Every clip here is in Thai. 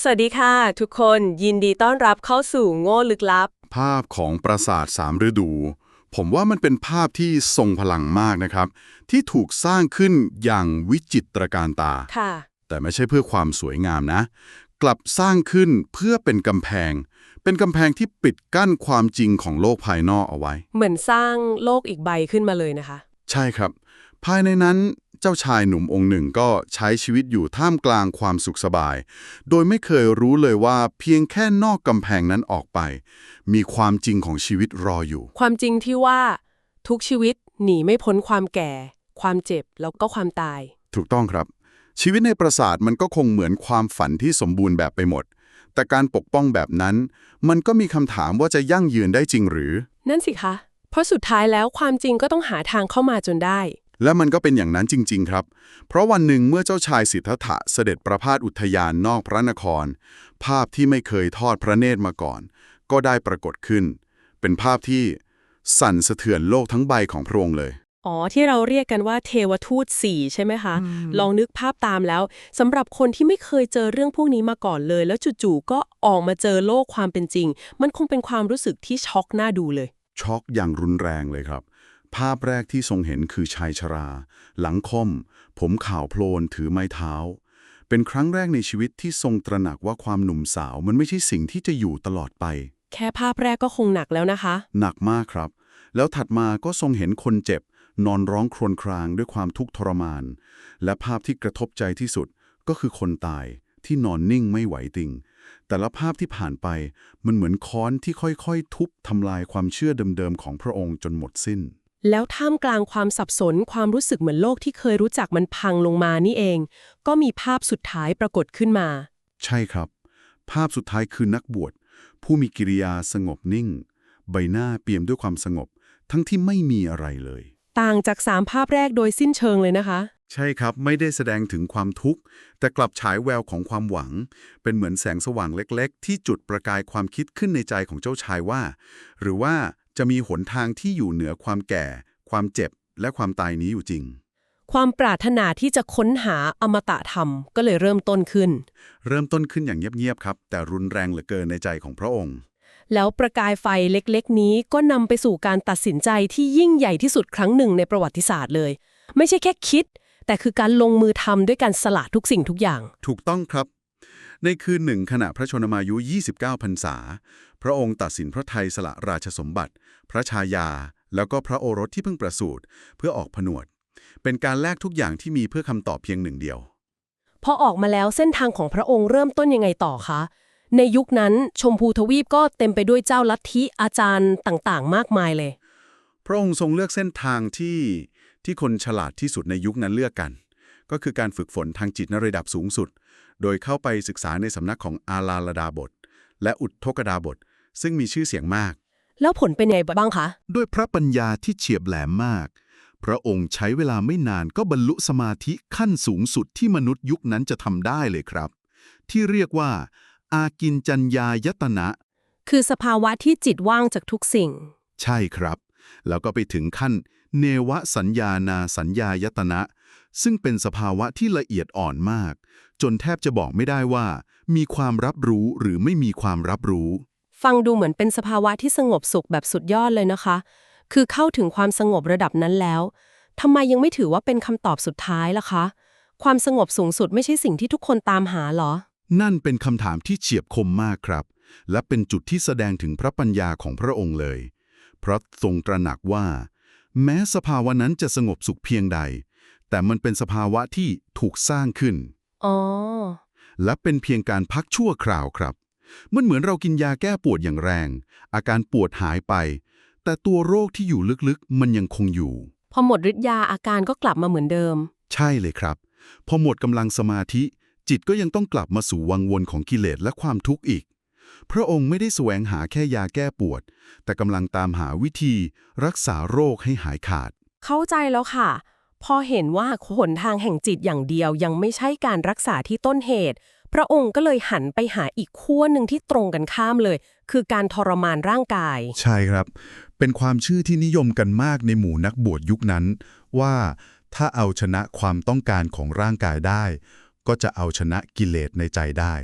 สวัสดีค่ะ ทุกคนยินดีต้อนรับเข้าสู่โง่ลึกลับ ภาพของปราสาทสามฤดู ผมว่ามันเป็นภาพที่ทรงพลังมากนะครับ ที่ถูกสร้างขึ้นอย่างวิจิตรการตา ค่ะ แต่ไม่ใช่เพื่อความสวยงามนะ กลับสร้างขึ้นเพื่อเป็นกำแพง เป็นกำแพงที่ปิดกั้นความจริงของโลกภายนอกเอาไว้ เหมือนสร้างโลกอีกใบขึ้นมาเลยนะคะ ใช่ครับ ภายในนั้น เจ้าชายหนุ่มองค์หนึ่งก็ใช้ชีวิตอยู่ท่ามกลางความสุขสบาย โดยไม่เคยรู้เลยว่าเพียงแค่นอกกำแพงนั้นออกไป มีความจริงของชีวิตรออยู่ ความจริงที่ว่า ทุกชีวิตหนีไม่พ้นความแก่ ความเจ็บแล้วก็ความตาย ถูกต้องครับ ชีวิตในปราสาทมันก็คงเหมือนความฝันที่สมบูรณ์แบบไปหมด แต่การปกป้องแบบนั้น มันก็มีคำถามว่าจะยั่งยืนได้จริงหรือ นั่นสิคะ เพราะสุดท้ายแล้วความจริงก็ต้องหาทางเข้ามาจนได้และมันก็เป็นอย่างนั้นจริง ๆ ครับ เพราะวันหนึ่งเมื่อเจ้าชายสิทธัตถะเสด็จประพาสอุทยานนอกพระนคร ภาพที่ไม่เคยทอดพระเนตรมาก่อน ก็ได้ปรากฏขึ้น เป็นภาพที่สั่นสะเทือนโลกทั้งใบของพระองค์เลย อ๋อ ที่เราเรียกกันว่าเทวทูตสี่ใช่ไหมคะ ลองนึกภาพตามแล้วสำหรับคนที่ไม่เคยเจอเรื่องพวกนี้มาก่อนเลย แล้วจู่ๆก็ออกมาเจอโลกความเป็นจริง มันคงเป็นความรู้สึกที่ช็อกน่าดูเลย ช็อกอย่างรุนแรงเลยครับ ภาพแรกที่ทรงเห็นคือชายชรา หลังค่อมผมขาวโพลนถือไม้เท้า เป็นครั้งแรกในชีวิตที่ทรงตระหนักว่าความหนุ่มสาวมันไม่ใช่สิ่งที่จะอยู่ตลอดไป แค่ภาพแรกก็คงหนักแล้วนะคะ หนักมากครับ แล้วถัดมาก็ทรงเห็นคนเจ็บ นอนร้องครวญครางด้วยความทุกข์ทรมาน และภาพที่กระทบใจที่สุดก็คือคนตายที่นอนนิ่งไม่ไหวติง แต่ละภาพที่ผ่านไปมันเหมือนค้อนที่ค่อยๆ ทุบทำลายความเชื่อเดิมๆของพระองค์จนหมดสิ้น แล้วท่ามกลางความสับสนความรู้สึกเหมือนโลกที่เคยรู้จักมันพังลงมานี่เอง ก็มีภาพสุดท้ายปรากฏขึ้นมา ใช่ครับ ภาพสุดท้ายคือนักบวช ผู้มีกิริยาสงบนิ่ง ใบหน้าเปี่ยมด้วยความสงบ ทั้งที่ไม่มีอะไรเลย ต่างจากสามภาพแรกโดยสิ้นเชิงเลยนะคะ ใช่ครับไม่ได้แสดงถึงความทุกข์ แต่กลับฉายแววของความหวัง เป็นเหมือนแสงสว่างเล็ก ๆ ที่จุดประกายความคิดขึ้นในใจของเจ้าชายว่า หรือว่า จะมีหนทางที่อยู่เหนือความแก่ ความเจ็บและความตายนี้อยู่จริง ความปรารถนาที่จะค้นหาอมตะธรรมก็เลยเริ่มต้นขึ้น เริ่มต้นขึ้นอย่างเงียบๆครับ แต่รุนแรงเหลือเกินในใจของพระองค์ แล้วประกายไฟเล็กๆ นี้ก็นำไปสู่การตัดสินใจที่ยิ่งใหญ่ที่สุดครั้งหนึ่งในประวัติศาสตร์เลย ไม่ใช่แค่คิด แต่คือการลงมือทำด้วยการสละทุกสิ่งทุกอย่าง ถูกต้องครับ ในคืนหนึ่งขณะพระชนมายุ 29 พรรษา พระองค์ตัดสินพระไทยสละราชสมบัติ พระชายา แล้วก็พระโอรสที่เพิ่งประสูติเพื่อออกผนวด เป็นการแลกทุกอย่างที่มีเพื่อคำตอบเพียงหนึ่งเดียว พอออกมาแล้วเส้นทางของพระองค์เริ่มต้นยังไงต่อคะ ในยุคนั้นชมพูทวีปก็เต็มไปด้วยเจ้าลัทธิอาจารย์ต่างๆ มากมายเลย พระองค์ทรงเลือกเส้นทางที่ที่คนฉลาดที่สุดในยุคนั้นเลือกกัน ก็คือการฝึกฝนทางจิตในระดับสูงสุด โดยเข้าไปศึกษาในสำนักของอาลาลดาบท และอุททกดาบท ซึ่งมีชื่อเสียงมาก แล้วผลเป็นไงบ้างคะ ด้วยพระปัญญาที่เฉียบแหลมมาก พระองค์ใช้เวลาไม่นานก็บรรลุสมาธิขั้นสูงสุดที่มนุษย์ยุคนั้นจะทำได้เลยครับ ที่เรียกว่า อากินจัญญายตนะ คือสภาวะที่จิตว่างจากทุกสิ่ง ใช่ครับ แล้วก็ไปถึงขั้น เนวสัญญานาสัญญายตนะ ซึ่งเป็นสภาวะที่ละเอียดอ่อนมาก จนแทบจะบอกไม่ได้ว่า มีความรับรู้หรือไม่มีความรับรู้ ฟังดูเหมือนเป็นสภาวะที่สงบสุขแบบสุดยอดเลยนะคะ คือเข้าถึงความสงบระดับนั้นแล้วทำไมยังไม่ถือว่าเป็นคำตอบสุดท้ายล่ะคะ ความสงบสูงสุดไม่ใช่สิ่งที่ทุกคนตามหาเหรอ นั่นเป็นคำถามที่เฉียบคมมากครับ และเป็นจุดที่แสดงถึงพระปัญญาของพระองค์เลย เพราะทรงตระหนักว่า แม้สภาวะนั้นจะสงบสุขเพียงใด แต่มันเป็นสภาวะที่ถูกสร้างขึ้น อ๋อ และเป็นเพียงการพักชั่วคราวครับ มันเหมือนเรากินยาแก้ปวดอย่างแรง อาการปวดหายไป แต่ตัวโรคที่อยู่ลึกๆ มันยังคงอยู่ พอหมดฤทธิ์ยาอาการก็กลับมาเหมือนเดิม ใช่เลยครับ พอหมดกำลังสมาธิ จิตก็ยังต้องกลับมาสู่วังวนของกิเลสและความทุกข์อีก พระองค์ไม่ได้แสวงหาแค่ยาแก้ปวด แต่กำลังตามหาวิธี รักษาโรคให้หายขาด เข้าใจแล้วค่ะ พอเห็นว่าหนทางแห่งจิตอย่างเดียวยังไม่ใช่การรักษาที่ต้นเหตุ พระองค์ก็เลยหันไปหาอีกขั้วหนึ่งที่ตรงกันข้ามเลย คือการทรมานร่างกาย ใช่ครับ เป็นความเชื่อที่นิยมกันมากในหมู่นักบวชยุคนั้น ว่าถ้าเอาชนะความต้องการของร่างกายได้ ก็จะเอาชนะกิเลสในใจได้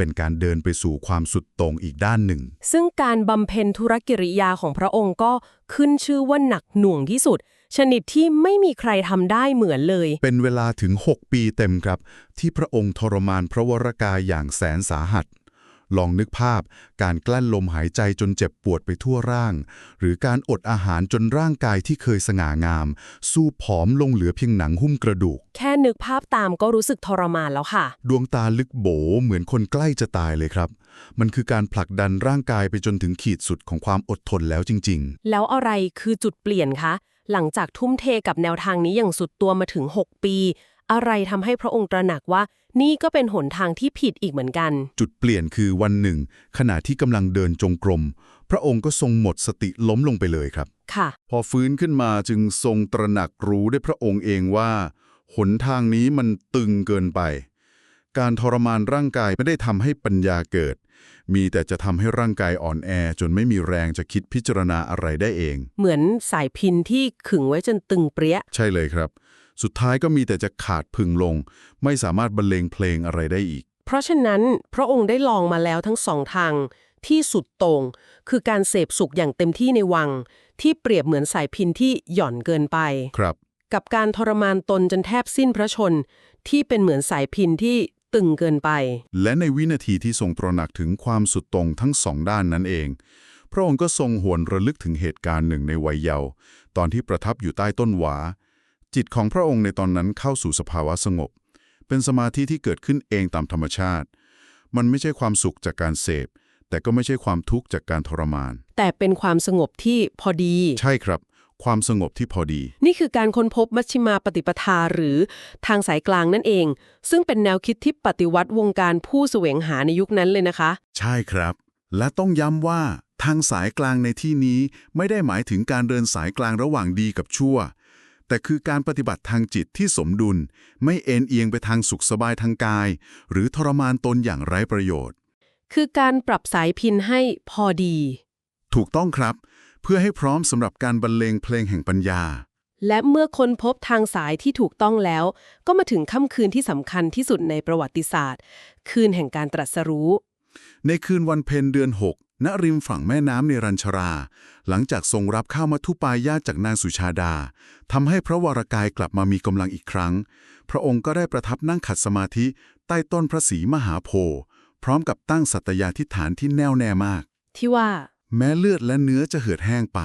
เป็นการเดินไปสู่ความสุดโต่งอีกด้านหนึ่ง ซึ่งการบำเพ็ญธุรกิริยาของพระองค์ก็ขึ้นชื่อว่าหนักหน่วงที่สุด ชนิดที่ไม่มีใครทำได้เหมือนเลย เป็นเวลาถึง 6 ปีเต็มครับ ที่พระองค์ทรมานพระวรกายอย่างแสนสาหัส ลองนึกภาพ การกลั้นลมหายใจจนเจ็บปวดไปทั่วร่าง หรือการอดอาหารจนร่างกายที่เคยสง่างาม สู้ผอมลงเหลือเพียงหนังหุ้มกระดูก แค่นึกภาพตามก็รู้สึกทรมานแล้วค่ะ ดวงตาลึกโบเหมือนคนใกล้จะตายเลยครับ มันคือการผลักดันร่างกายไปจนถึงขีดสุดของความอดทนแล้วจริง ๆ แล้วอะไรคือจุดเปลี่ยนคะหลังจากทุ่มเทกับแนวทางนี้อย่างสุดตัวมาถึง 6 ปี อะไรทำให้พระองค์ตระหนักว่า นี่ก็เป็นหนทางที่ผิดอีกเหมือนกัน จุดเปลี่ยนคือวันหนึ่ง ขณะที่กำลังเดินจงกรม พระองค์ก็ทรงหมดสติล้มลงไปเลยครับ ค่ะ พอฟื้นขึ้นมาจึงทรงตระหนักรู้ด้วยพระองค์เองว่า หนทางนี้มันตึงเกินไป การทรมานร่างกายไม่ได้ทำให้ปัญญาเกิด มีแต่จะทำให้ร่างกายอ่อนแอ จนไม่มีแรงจะคิดพิจารณาอะไรได้เอง เหมือนสายพินที่ขึงไว้จนตึงเปรี้ย ใช่เลยครับ สุดท้ายก็มีแต่จะขาดพึงลง ไม่สามารถบรรเลงเพลงอะไรได้อีก เพราะฉะนั้นพระองค์ได้ลองมาแล้วทั้งสองทางที่สุดโต่งคือการเสพสุขอย่างเต็มที่ในวัง ที่เปรียบเหมือนสายพินที่หย่อนเกินไป ครับ กับการทรมานตนจนแทบสิ้นพระชน ที่เป็นเหมือนสายพินที่ตึงเกินไป และในวินาทีที่ทรงตระหนักถึงความสุดตรงทั้งสองด้านนั้นเอง พระองค์ก็ทรงหวนระลึกถึงเหตุการณ์หนึ่งในวัยเยาว์ตอนที่ประทับอยู่ใต้ต้นหวา จิตของพระองค์ในตอนนั้นเข้าสู่สภาวะสงบ เป็นสมาธิที่เกิดขึ้นเองตามธรรมชาติ มันไม่ใช่ความสุขจากการเสพ แต่ก็ไม่ใช่ความทุกข์จากการทรมาน แต่เป็นความสงบที่พอดี ใช่ครับ ความสงบที่พอดี นี่คือการค้นพบมัชฌิมาปฏิปทาหรือทางสายกลางนั่นเอง ซึ่งเป็นแนวคิดที่ปฏิวัติวงการผู้แสวงหาในยุคนั้นเลยนะคะ ใช่ครับ และต้องย้ำว่าทางสายกลางในที่นี้ไม่ได้หมายถึงการเดินสายกลางระหว่างดีกับชั่ว แต่คือการปฏิบัติทางจิตที่สมดุล ไม่เอ็นเอียงไปทางสุขสบายทางกาย หรือทรมานตนอย่างไร้ประโยชน์ คือการปรับสายพินให้พอดี ถูกต้องครับ เพื่อให้พร้อมสำหรับการบรรเลงเพลงแห่งปัญญา และเมื่อค้นพบทางสายที่ถูกต้องแล้ว ก็มาถึงค่ำคืนที่สำคัญที่สุดในประวัติศาสตร์ คืนแห่งการตรัสรู้ ในคืนวันเพ็ญเดือน 6 ณริมฝั่งแม่น้ำเนรัญชรา หลังจากทรงรับข้าวมัทุปายาตจากนางสุชาดาทำให้พระวรากายกลับมามีกำลังอีกครั้ง พระองค์ก็ได้ประทับนั่งขัดสมาธิใต้ต้นพระศรีมหาโพธิ์พร้อมกับตั้งสัตยาธิฐานที่แน่วแน่มาก ที่ว่า แม้เลือดและเนื้อจะเหือดแห้งไป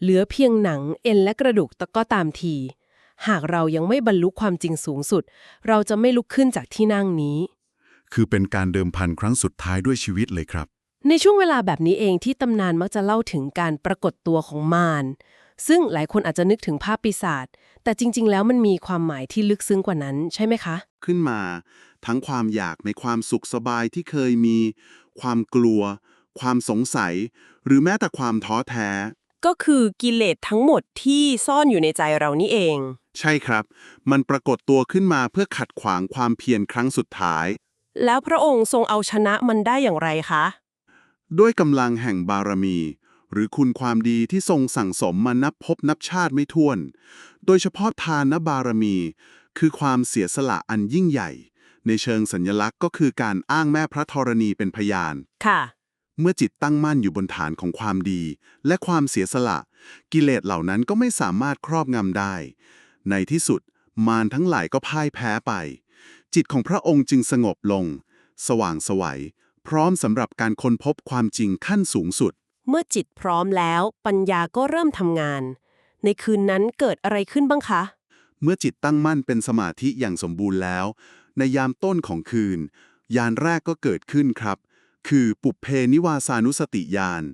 เหลือเพียงหนังเอ็นและกระดูกตะก็ตามที หากเรายังไม่บรรลุความจริงสูงสุด เราจะไม่ลุกขึ้นจากที่นั่งนี้ คือเป็นการเดิมพันครั้งสุดท้ายด้วยชีวิตเลยครับ ในช่วงเวลาแบบนี้เองที่ตำนานมักจะเล่าถึงการปรากฏตัวของมาร ซึ่งหลายคนอาจจะนึกถึงภาพปีศาจ แต่จริง ๆ แล้วมันมีความหมายที่ลึกซึ้งกว่านั้นใช่ไหมคะ ขึ้นมา ทั้งความอยากในความสุขสบายที่เคยมี ความกลัว ความสงสัย หรือแม้แต่ความท้อแท้ ก็คือกิเลสทั้งหมดที่ซ่อนอยู่ในใจเรานี่เอง ใช่ครับ มันปรากฏตัวขึ้นมาเพื่อขัดขวางความเพียรครั้งสุดท้าย แล้วพระองค์ทรงเอาชนะมันได้อย่างไรคะ ด้วยกำลังแห่งบารมี หรือคุณความดีที่ทรงสั่งสมมานับพบนับชาติไม่ถ้วน โดยเฉพาะทานบารมี คือความเสียสละอันยิ่งใหญ่ ในเชิงสัญลักษณ์ก็คือการอ้างแม่พระธรณีเป็นพยาน ค่ะ เมื่อจิตตั้งมั่นอยู่บนฐานของความดี และความเสียสละ กิเลสเหล่านั้นก็ไม่สามารถครอบงำได้ ในที่สุด มารทั้งหลายก็พ่ายแพ้ไป จิตของพระองค์จึงสงบลง สว่างไสวัย พร้อมสำหรับการค้นพบความจริงขั้นสูงสุด เมื่อจิตพร้อมแล้ว ปัญญาก็เริ่มทำงาน ในคืนนั้นเกิดอะไรขึ้นบ้างคะ เมื่อจิตตั้งมั่นเป็นสมาธิอย่างสมบูรณ์แล้ว ในยามต้นของคืน ยานแรกก็เกิดขึ้นครับ คือปุเพนิวาสานุสติยาน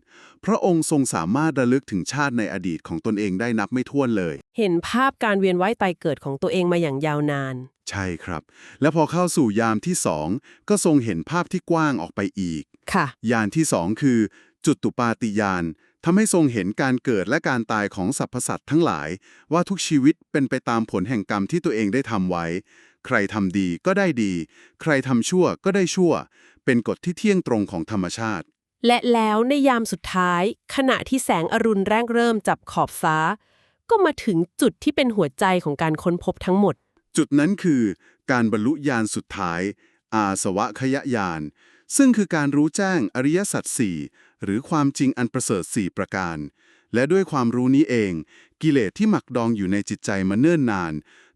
พระองค์ทรงสามารถระลึกถึงชาติในอดีตของตนเองได้นับไม่ถ้วนเลย เห็นภาพการเวียนว่ายตายเกิดของตัวเองมาอย่างยาวนาน ใช่ครับ และพอเข้าสู่ยามที่สองก็ทรงเห็นภาพที่กว้างออกไปอีก ค่ะ ยานที่สองคือ จุดตุปาติยานทำให้ทรงเห็นการเกิดและการตายของสรรพสัตว์ทั้งหลาย ว่าทุกชีวิตเป็นไปตามผลแห่งกรรมที่ตัวเองได้ทำไว้ ใครทำดีก็ได้ดี ใครทำชั่วก็ได้ชั่ว เป็นกฎที่เที่ยงตรงของธรรมชาติ และแล้วในยามสุดท้าย ขณะที่แสงอรุณแรกเริ่มจับขอบฟ้า ก็มาถึงจุดที่เป็นหัวใจของการค้นพบทั้งหมด จุดนั้นคือการบรรลุญาณสุดท้าย อาสวะขยะญาณซึ่งคือการรู้แจ้งอริยสัจสี่หรือความจริงอันประเสริฐสี่ประการ และด้วยความรู้นี้เอง กิเลสที่หมักดองอยู่ในจิตใจมาเนิ่นนาน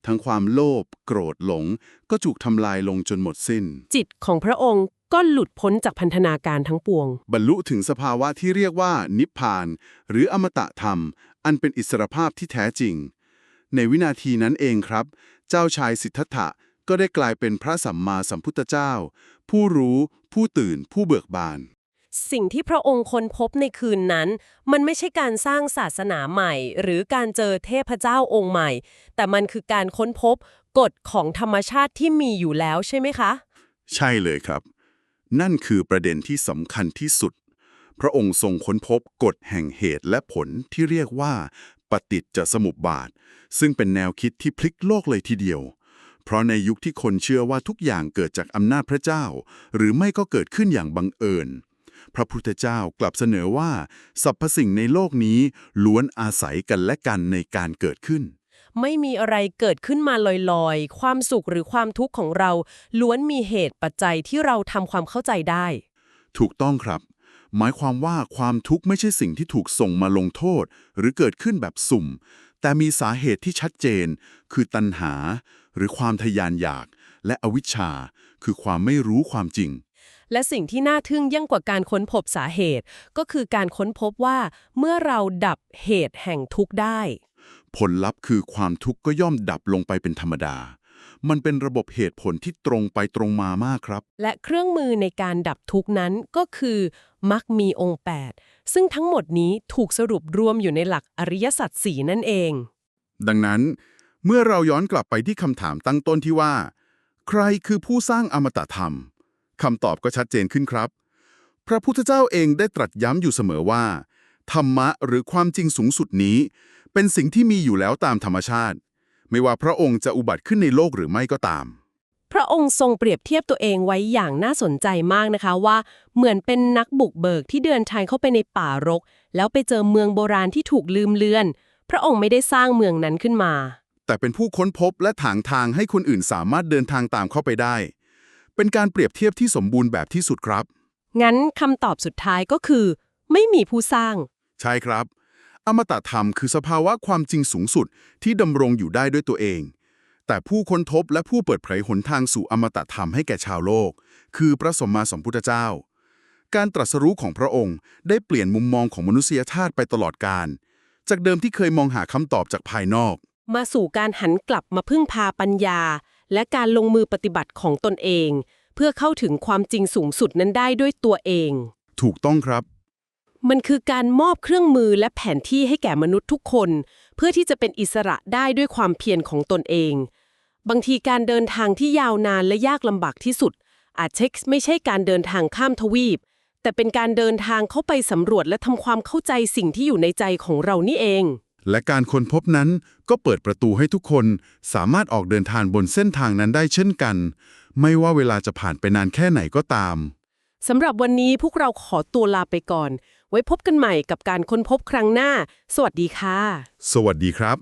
ทั้งความโลภโกรธหลง ก็ถูกทำลายลงจนหมดสิ้น จิตของพระองค์ก็หลุดพ้นจากพันธนาการทั้งปวง บรรลุถึงสภาวะที่เรียกว่า นิพพาน หรืออมตะธรรม อันเป็นอิสรภาพที่แท้จริง ในวินาทีนั้นเองครับ เจ้าชายสิทธัตถะก็ได้กลายเป็นพระสัมมาสัมพุทธเจ้า ผู้รู้ผู้ตื่นผู้เบิกบาน สิ่งที่พระองค์ค้นพบในคืนนั้น มันไม่ใช่การสร้างศาสนาใหม่ หรือการเจอเทพเจ้าองค์ใหม่ แต่มันคือการค้นพบกฎของธรรมชาติที่มีอยู่แล้วใช่ไหมคะ ใช่เลยครับ นั่นคือประเด็นที่สำคัญที่สุด พระองค์ทรงค้นพบกฎแห่งเหตุและผลที่เรียกว่า ปฏิจจสมุปบาท ซึ่งเป็นแนวคิดที่พลิกโลกเลยทีเดียว เพราะในยุคที่คนเชื่อว่าทุกอย่างเกิดจากอำนาจพระเจ้า หรือไม่ก็เกิดขึ้นอย่างบังเอิญ พระพุทธเจ้ากลับเสนอว่าสรรพสิ่งในโลกนี้ล้วนอาศัยกันและกันในการเกิดขึ้นไม่มีอะไรเกิดขึ้นมาลอยๆ ความสุขหรือความทุกข์ของเรา ล้วนมีเหตุปัจจัยที่เราทำความเข้าใจได้ ถูกต้องครับ หมายความว่าความทุกข์ไม่ใช่สิ่งที่ถูกส่งมาลงโทษ หรือเกิดขึ้นแบบสุ่ม แต่มีสาเหตุที่ชัดเจน คือตัณหา หรือความทยานอยาก และอวิชชา คือความไม่รู้ความจริง และสิ่งที่น่าทึ่งยิ่งกว่าการค้นพบสาเหตุ ก็คือการค้นพบว่า เมื่อเราดับเหตุแห่งทุกข์ได้ ผลลัพธ์คือความทุกข์ก็ย่อมดับลงไปเป็นธรรมดา มันเป็นระบบเหตุผลที่ตรงไปตรงมามากครับ และเครื่องมือในการดับทุกข์นั้นก็คือมักมีองค์ 8 ซึ่งทั้งหมดนี้ถูกสรุปรวมอยู่ในหลักอริยสัจสีนั่นเอง ดังนั้น เมื่อเราย้อนกลับไปที่คำถามตั้งต้นที่ว่า ใครคือผู้สร้างอมตะธรรมคำตอบก็ชัดเจนขึ้นครับ พระพุทธเจ้าเองได้ตรัสย้ำอยู่เสมอว่า ธรรมะหรือความจริงสูงสุดนี้ เป็นสิ่งที่มีอยู่แล้วตามธรรมชาติ ไม่ว่าพระองค์จะอุบัติขึ้นในโลกหรือไม่ก็ตาม พระองค์ทรงเปรียบเทียบตัวเองไว้อย่างน่าสนใจมากนะคะว่า เหมือนเป็นนักบุกเบิกที่เดินทางเข้าไปในป่ารก แล้วไปเจอเมืองโบราณที่ถูกลืมเลือน พระองค์ไม่ได้สร้างเมืองนั้นขึ้นมา แต่เป็นผู้ค้นพบและถางทางให้คนอื่นสามารถเดินทางตามเข้าไปได้ เป็นการเปรียบเทียบที่สมบูรณ์แบบที่สุดครับ งั้นคำตอบสุดท้ายก็คือ ไม่มีผู้สร้าง ใช่ครับ อมตะธรรมคือสภาวะความจริงสูงสุดที่ดำรงอยู่ได้ด้วยตัวเอง แต่ผู้ค้นพบและผู้เปิดเผยหนทางสู่อมตะธรรมให้แก่ชาวโลก คือพระสมมาสัมพุทธเจ้า การตรัสรู้ของพระองค์ได้เปลี่ยนมุมมองของมนุษยชาติไปตลอดกาลจากเดิมที่เคยมองหาคำตอบจากภายนอก มาสู่การหันกลับมาพึ่งพาปัญญา และการลงมือปฏิบัติของตนเอง เพื่อเข้าถึงความจริงสูงสุดนั้นได้ด้วยตัวเอง ถูกต้องครับ มันคือการมอบเครื่องมือและแผนที่ให้แก่มนุษย์ทุกคน เพื่อที่จะเป็นอิสระได้ด้วยความเพียรของตนเอง บางทีการเดินทางที่ยาวนานและยากลำบากที่สุด อาจเช็คไม่ใช่การเดินทางข้ามทวีป แต่เป็นการเดินทางเข้าไปสำรวจและทำความเข้าใจสิ่งที่อยู่ในใจของเรานี่เอง และการค้นพบนั้นก็เปิดประตูให้ทุกคน สามารถออกเดินทางบนเส้นทางนั้นได้เช่นกัน ไม่ว่าเวลาจะผ่านไปนานแค่ไหนก็ตามสำหรับวันนี้พวกเราขอตัวลาไปก่อน ไว้พบกันใหม่กับการค้นพบครั้งหน้า สวัสดีค่ะ สวัสดีครับ